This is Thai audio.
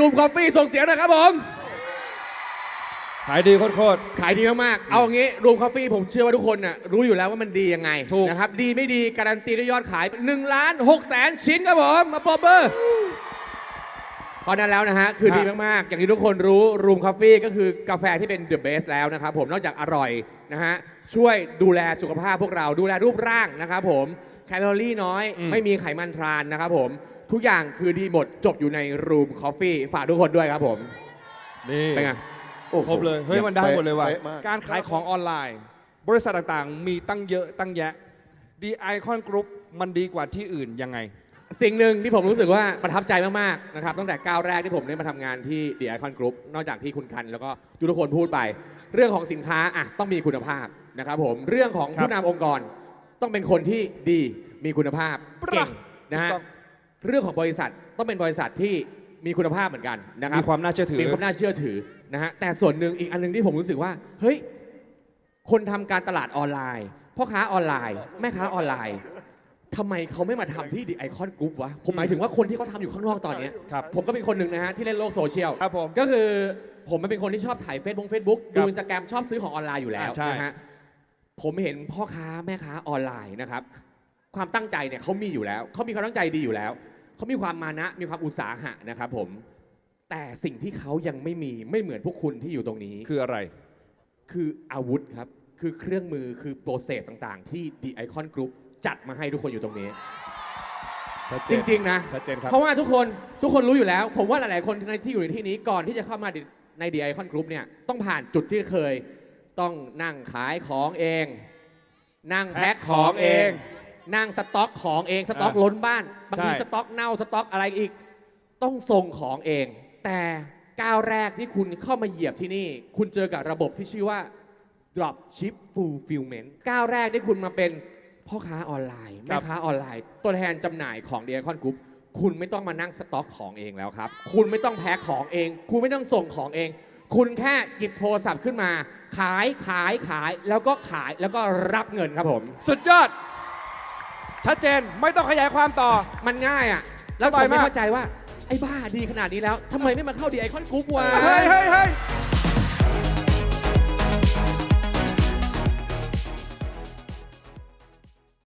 รูมคอฟฟี่ส่งเสียงหน่อยครับผม ขายดีโคตร ขายดีมากๆ เอางี้รูมคอฟฟี่ผมเชื่อว่าทุกคนน่ะรู้อยู่แล้วว่ามันดียังไงถูก นะครับ ดีไม่ดีการันตีด้วยยอดขาย1ล้าน6แสนชิ้นครับผม มาปรบเบอร์เพราะนั้นแล้วนะฮะ คือดีมากๆ อย่างที่ทุกคนรู้รูมคอฟฟี่ก็คือกาแฟที่เป็นเดอะเบสแล้วนะครับผมนอกจากอร่อยนะฮะ ช่วยดูแลสุขภาพพวกเราดูแลรูปร่างนะครับผม แคลอรี่น้อย ไม่มีไขมันทรานนะครับผม ทุกอย่างคือดีหมดจบอยู่ในรูมคอฟฟี่ฝากทุกคนด้วยครับผมๆนี่เป็นไงโอ้โหครบเลยเฮ้ยมันได้หมดเลยว่ะป๊ะมากการขายของออนไลน์ บริษัทต่างๆ มีตั้งเยอะตั้งแยะดีไอคอนกรุ๊ปมันดีกว่าที่อื่นยังไง สิ่งหนึ่งที่ผมรู้สึกว่าประทับใจมากๆนะครับตั้งแต่ก้าวแรกที่ผมได้มาทำงานที่ The Icon Group นอกจากที่คุณคัน แล้วก็ทุกคนพูดไป เรื่องของสินค้าอะต้องมีคุณภาพนะครับผมเรื่องของครับผู้นำองค์กร ต้องเป็นคนที่ดีมีคุณภาพปะเก่งนะฮะ ถูกต้อง เรื่องของบริษัทต้องเป็นบริษัทที่มีคุณภาพเหมือนกันนะครับมีความน่าเชื่อถือมีความน่าเชื่อถือนะฮะแต่ส่วนหนึ่งอีกอันหนึงที่ผมรู้สึกว่าเฮ้ยคนทำการตลาดออนไลน์พ่อค้าออนไลน์แม่ค้าออนไลน์ทำไมเขาไม่มาทำที่ดีไอคอนกรุ๊ปวะผมหมายถึงว่าคนที่เขาทำอยู่ข้างนอกตอนเนี้ยครับผมก็เป็นคนหนึ่งนะฮะที่เล่นโลกโซเชียลครับผมก็คือผมมันเป็นคนที่ชอบถ่ายเฟซบุ๊กเฟซบุ๊กคดูรับอินสตาแกรมชอบซื้อของออนไลน์อยู่แล้วอ่าใช่นะฮะผมเห็นพ่อค้าแม่ค้าออนไลน์นะครับความตั้งใจเนี่ยเขามีอยู่แล้วเขามีความตั้งใจดีอยู่แล้ว เขามีความมานะ มีความอุตสาหะนะครับผมแต่สิ่งที่เขายังไม่มีไม่เหมือนพวกคุณที่อยู่ตรงนี้ คืออะไร คืออาวุธครับ คือเครื่องมือคือโปรเซสต่างๆ ที่ The Icon Group จัดมาให้ทุกคนอยู่ตรงนี้ จริง ๆ นะชัดเจนครับเพราะว่าทุกคนทุกคนรู้อยู่แล้ว ผมว่าหลายๆ คนในที่อยู่ในที่นี้ก่อนที่จะเข้ามาใน The Icon Group เนี่ยต้องผ่านจุดที่เคย ต้องนั่งขายของเอง นั่งแพ็คของเอง นั่งสต็อกของเองสต็อกอะล้นบ้านบางทีใช่สต็อกเน่าสต็อกอะไรอีก ต้องส่งของเอง แต่ก้าวแรกที่คุณเข้ามาเหยียบที่นี่ คุณเจอกับระบบที่ชื่อว่า drop ship fulfillment ก้าวแรกที่คุณมาเป็นพ่อค้าออนไลน์ครัแม่บค้าออนไลน์ ตัวแทนจำหน่ายของเดียคอนกรุ๊ปคุณไม่ต้องมานั่งสต็อกของเองแล้วครับ คุณไม่ต้องแพ็คของเอง คุณไม่ต้องส่งของเอง คุณแค่หยิบโทรศัพท์ขึ้นมา ขายขายขายแล้วก็ขายแล้วก็รับเงินครับผม สุดยอด ชัดเจนไม่ต้องขยายความต่อ มันง่ายอะ แล้วสผบายมไม่มากเข้าใจว่า ไอ้บ้าดีขนาดนี้แล้วทำไมไม่มาเข้าดีไอคอนกรุ๊ปวะ เฮ้ยเฮ้ยเฮ้ย